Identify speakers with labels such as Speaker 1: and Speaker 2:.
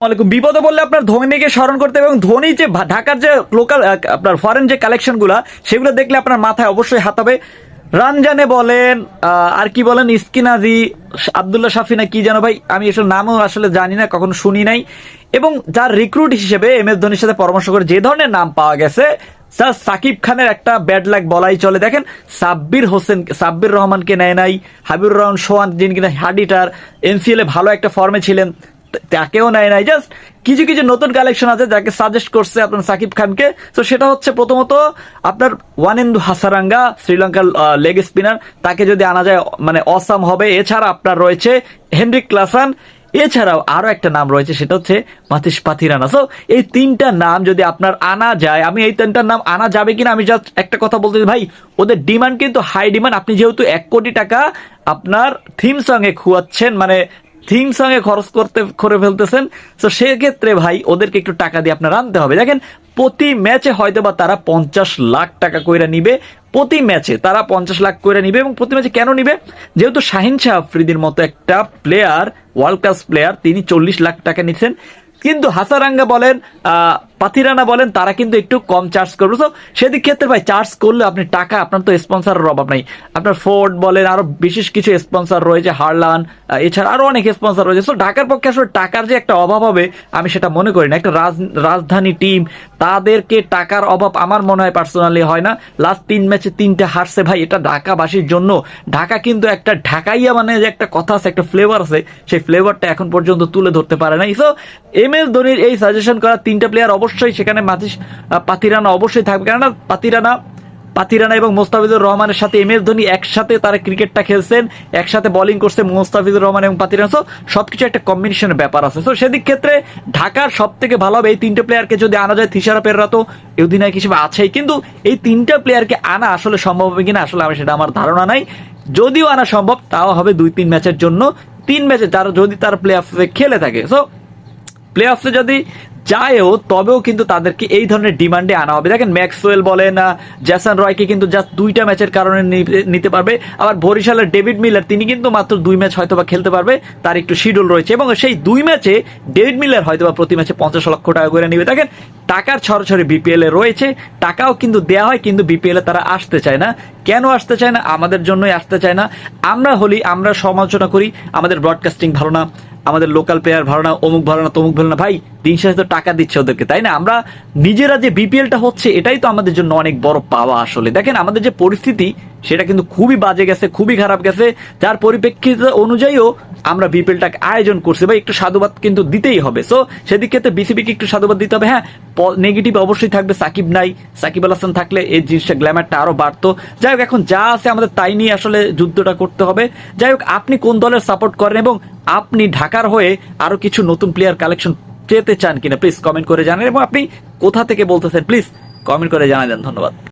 Speaker 1: ওয়ালাইকুম বিপদে বললে আপনার ধোনিকে স্মরণ করতে এবং ধোনি যে ঢাকার যে লোকাল আপনার ফরেন যে কালেকশনগুলা, সেগুলো দেখলে আপনার মাথায় অবশ্যই হাত হবে। রানজানে বলেন আর কি বলেন? ইস্কিনাজি আবদুল্লাহ শাফিনা কি জানো ভাই? আমি এসব নামও আসলে জানি না, কখনো শুনি নাই। এবং যার রিক্রুট হিসেবে এম এস ধোনির সাথে পরামর্শ করে যে ধরনের নাম পাওয়া গেছে, স্যার সাকিব খানের একটা ব্যাড লাগ বলাই চলে। দেখেন, সাব্বির হোসেন, সাব্বির রহমানকে নেয় নাই, হাবিবুর রহমান, সোহান, যিনি কিনা হাডিটার এনসিএল এ ভালো একটা ফর্মে ছিলেন। তাকেও নেয় নাই। জাস্ট কিছু কিছু নতুন কালেকশন আছে যাকে সাজেস্ট করছে আপনার সাকিব খানকে। তো সেটা হচ্ছে প্রথমত আপনার ওয়ানেন্দু হাসারাঙ্গা শ্রীলঙ্কার লেগ স্পিনার তাকে যদি আনা যায় মানে অসাম হবে। এছাড়া আপনার রয়েছে হেনরিক ক্লাসান এছাড়াও আরও একটা নাম রয়েছে, সেটা হচ্ছে মাতিস পাথিরানা সো এই তিনটা নাম যদি আপনার আনা যায়, আমি এই তিনটার নাম আনা যাবে কিনা, আমি জাস্ট একটা কথা বলতে ভাই, ওদের ডিমান্ড কিন্তু হাই ডিমান্ড আপনি যেহেতু এক কোটি টাকা আপনার থিম সঙ্গে খুয়াচ্ছেন মানে থিম সঙ্গে খরচ করতে, করে ফেলতেছেন। তো সেক্ষেত্রে ভাই, ওদেরকে একটু টাকা দিয়ে আপনার আনতে হবে। দেখেন, প্রতি ম্যাচে হয়তো বা তারা পঞ্চাশ লাখ টাকা কইরা নিবে। প্রতি ম্যাচে তারা পঞ্চাশ লাখ করে নিবে এবং প্রতি ম্যাচে কেন নিবে? যেহেতু শাহিন শাহ আফ্রিদির মতো একটা প্লেয়ার ওয়ার্ল্ড ক্লাস প্লেয়ার তিনি চল্লিশ লাখ টাকা নিচ্ছেন। কিন্তু হাসারাঙ্গা বলেন আহ, পাথিরানা বলেন তারা কিন্তু একটু কম চার্জ করবে। তো সেদিক ক্ষেত্রে ভাই চার্জ করলে আপনি টাকা আপনার তো স্পন্সরের অভাব নাই। আপনার ফোর্ড বলেন আরও বিশেষ কিছু স্পন্সর রয়েছে হারলান এছাড়া আরও অনেক স্পন্সর রয়েছে। তো ঢাকার পক্ষে আসলে টাকার যে একটা অভাব হবে আমি সেটা মনে করি না। একটা রাজধানী টিম তাদেরকে টাকার অভাব আমার মনে হয় পার্সোনালি হয় না। লাস্ট তিন ম্যাচে তিনটে হারছে ভাই এটা ঢাকাবাসীর জন্য। ঢাকা কিন্তু একটা ঢাকাইয়া মানে যে একটা কথা আছে একটা ফ্লেভার আছে সেই ফ্লেভারটা এখন পর্যন্ত তুলে ধরতে পারে নাই। সো এম এস ধোনির এই সাজেশন করা তিনটা প্লেয়ার অবশ্যই সেখানে মাতিস পাতিরানা অবশ্যই থাকবে। কেননা পাতিরানা পাতিরানা এবং মোস্তাফিজুর রহমানের সাথে এম এস ধোনি একসাথে তারা ক্রিকেটটা খেলছেন, একসাথে বোলিং করছে মোস্তাফিজুর রহমান এবং পাতিরানা। সো সবকিছু একটা কম্বিনেশনের ব্যাপার আছে। তো সেদিক ক্ষেত্রে ঢাকার সব থেকে ভালো হবে এই তিনটে প্লেয়ারকে যদি আনা যায় থিসারা পেররা তো অধিনায়ক হিসেবে আছেই। কিন্তু এই তিনটা প্লেয়ারকে আনা আসলে সম্ভব হবে কিনা, আসলে আমি সেটা আমার ধারণা নাই। যদিও আনা সম্ভব, তাও হবে দুই তিন ম্যাচের জন্য। তিন ম্যাচে তারা যদি তার প্লে অফে খেলে থাকে। সো প্লে অফে যদি যায়ও, তবেও কিন্তু তাদেরকে এই ধরনের ডিমান্ডে আনা হবে। দেখেন, ম্যাক্সওয়েল বলেন জ্যাসন রয়কে কিন্তু জাস্ট দুইটা ম্যাচের কারণে নিতে পারবে। আবার বরিশালের ডেভিড মিলার, তিনি কিন্তু মাত্র দুই ম্যাচ হয়তো বা খেলতে পারবে। তার একটু শিডিউল রয়েছে এবং সেই দুই ম্যাচে ডেভিড মিলার হয়তো বা প্রতি ম্যাচে পঞ্চাশ লক্ষ টাকা করে নিবে। দেখেন টাকার ছড়ছড়ি বিপিএল রয়েছে, টাকাও কিন্তু দেয়া হয়, কিন্তু বিপিএল তারা আসতে চায় না। কেন আসতে চায় না? আমাদের জন্যই আসতে চায় না। আমরা হলি, আমরা সমালোচনা করি, আমাদের ব্রডকাস্টিং ভালো না, আমাদের লোকাল প্লেয়ার ভালো না, অমুক ভালো না, তমুক ভালো না। ভাই, দিন শেষে তো টাকা দিচ্ছে ওদেরকে, তাই না? আমরা নিজেরা যে বিপিএলটা হচ্ছে, এটাই তো আমাদের জন্য অনেক বড় পাওয়া আসলে। দেখেন, আমাদের যে পরিস্থিতি, সেটা কিন্তু খুবই বাজে গেছে, খুবই খারাপ গেছে। যার পরিপ্রেক্ষিত অনুযায়ীও আমরা বিপিএলটাকে আয়োজন করছি, ভাই, একটু সাধুবাদ কিন্তু দিতেই হবে। সো সেদিক ক্ষেত্রে বিসিবিকে একটু সাধুবাদ দিতে হবে। হ্যাঁ নেগেটিভ অবশ্যই থাকবে, সাকিব নাই। সাকিব আল হাসান থাকলে এই জিনিসটা গ্ল্যামারটা আরও বাড়তো। যাই হোক, এখন যা আছে আমাদের তাই নিয়ে আসলে যুদ্ধটা করতে হবে। যাই হোক, আপনি কোন দলের সাপোর্ট করেন এবং আপনি ঢাকার হয়ে আরও কিছু নতুন প্লেয়ার কালেকশন পেতে চান কিনা প্লিজ কমেন্ট করে জানান এবং আপনি কোথা থেকে বলতেছেন প্লিজ কমেন্ট করে জানাই দেন ধন্যবাদ।